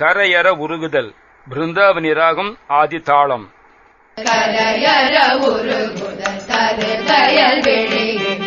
கரையற உருகுதல் பிருந்தாவனி ராகம் ஆதி தாளம். கரையற உருகுதல் தரு வெளியே.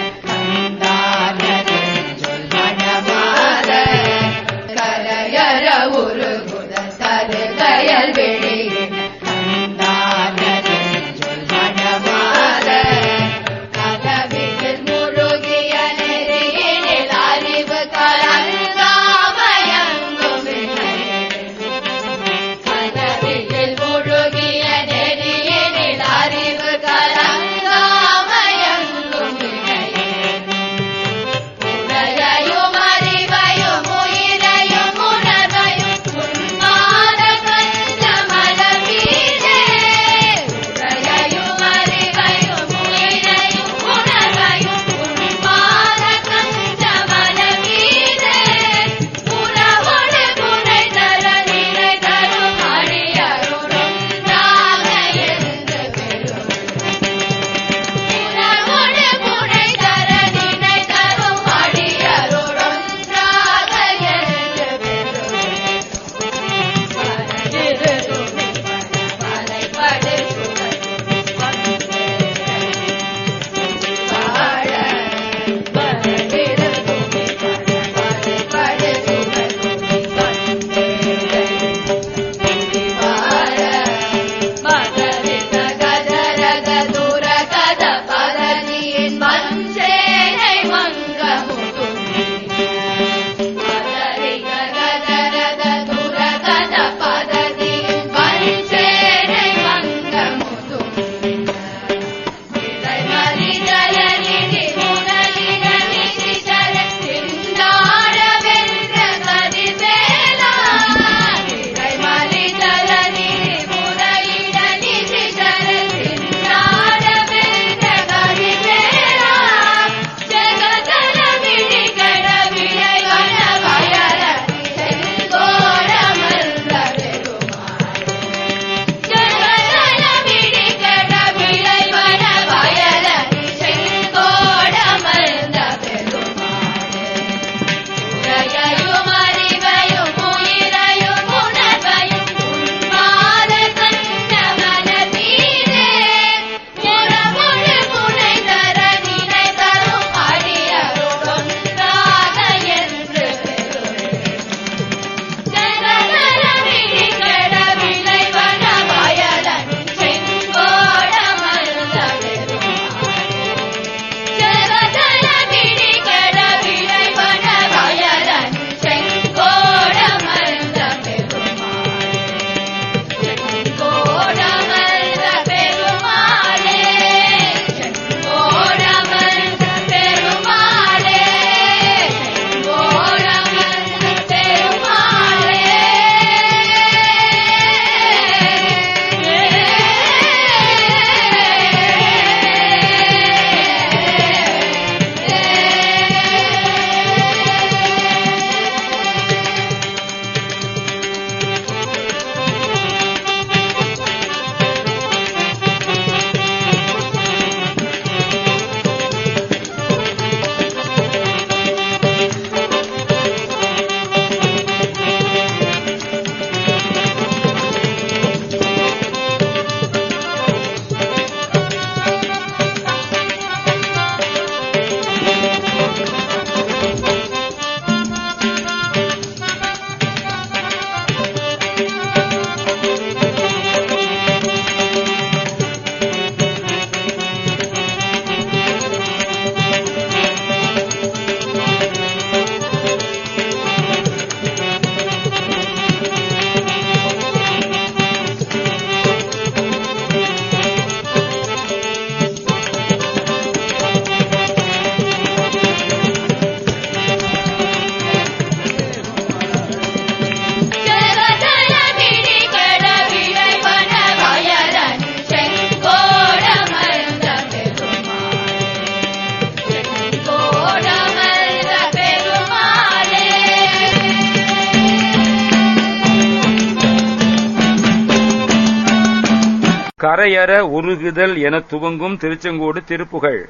கரையற உருகுதல் என துவங்கும் திருச்செங்கோடு திருப்புகழ்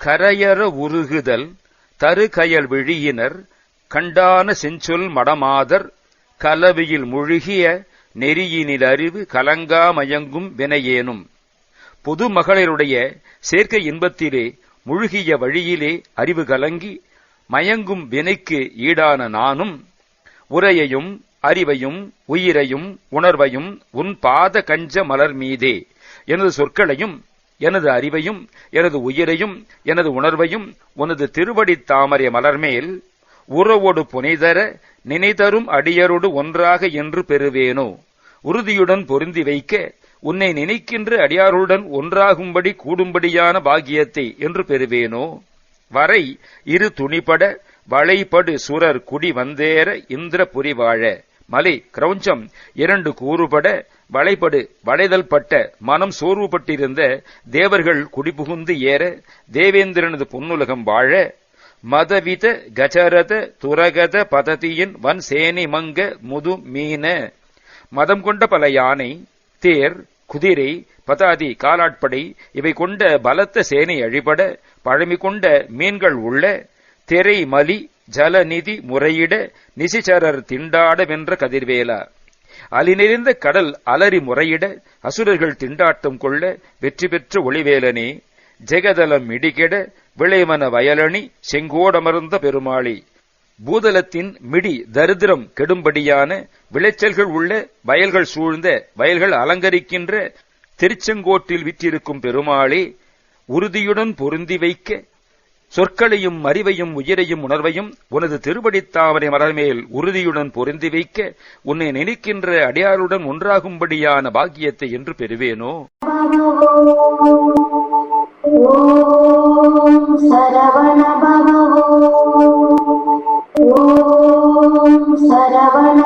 கரையற உருகுதல் தருகயல் விழியினர் கண்டான செஞ்சொல் மடமாதர் கலவியில் முழுகிய நெறியினில் அறிவு கலங்கா மயங்கும் வினையேனும். பொதுமகளிருடைய சேர்க்கை இன்பத்திலே முழுகிய வழியிலே அறிவு கலங்கி மயங்கும் வினைக்கு ஈடான நானும் உரையையும் அறிவையும் உயிரையும் உணர்வையும் உன் பாத கஞ்ச மலர் மீதே. எனது சொற்களையும் எனது அறிவையும் எனது உயிரையும் எனது உணர்வையும் உனது திருவடி தாமரை மலர்மேல் உறவோடு புனைதர நினைதரும் அடியரோடு ஒன்றாக என்று பெறுவேனோ. உறுதியுடன் பொருந்தி வைக்க உன்னை நினைக்கின்ற அடியாருடன் ஒன்றாகும்படி கூடும்படியான பாக்கியத்தை என்று பெறுவேனோ. வரை இரு துணிபட வளைபடு சுரர் குடி வந்தேற இந்திர வாழ. மலை கிரௌஞ்சம் இரண்டு கூறுபட வளைபடு வளைதல் பட்ட மனம் சோர்வுபட்டிருந்த தேவர்கள் குடிபுகுந்து ஏற தேவேந்திரனது பொன்னுலகம் வாழ மதவித கஜரத துரகத பததியின் வன் சேனை மங்க முது மீன மதம் கொண்ட பல யானை தேர் குதிரை பதாதி காலாட்படை இவை கொண்ட பலத்த சேனை அழிபட பழமை கொண்ட மீன்கள் உள்ள திரை மலி ஜலநிதி முறையிட நிசிச்சரர் திண்டாட வென்ற கதிர்வேலா. அலிநெறிந்த கடல் அலறி முறையிட அசுரர்கள் திண்டாட்டம் கொள்ள வெற்றி பெற்ற ஒளிவேலனே. ஜெகதலம் இடிகெட விளைமன வயலணி செங்கோடமர்ந்த பெருமாளி. பூதலத்தின் மிடி தரித்திரம் கெடும்படியான விளைச்சல்கள் உள்ள வயல்கள் சூழ்ந்த வயல்கள் அலங்கரிக்கின்ற திருச்செங்கோட்டில் விற்றிருக்கும் பெருமாளே உறுதியுடன் பொருந்தி வைக்க சொற்களையும் அறிவையும் உயிரையும் உணர்வையும் உனது திருவடித் தாமரை மலர்மேல் உறுதியுடன் பொருந்தி வைக்க உன்னை நினைக்கின்ற அடியாருடன் ஒன்றாகும்படியான பாக்கியத்தை என்று பெறுவேனோ? சரவண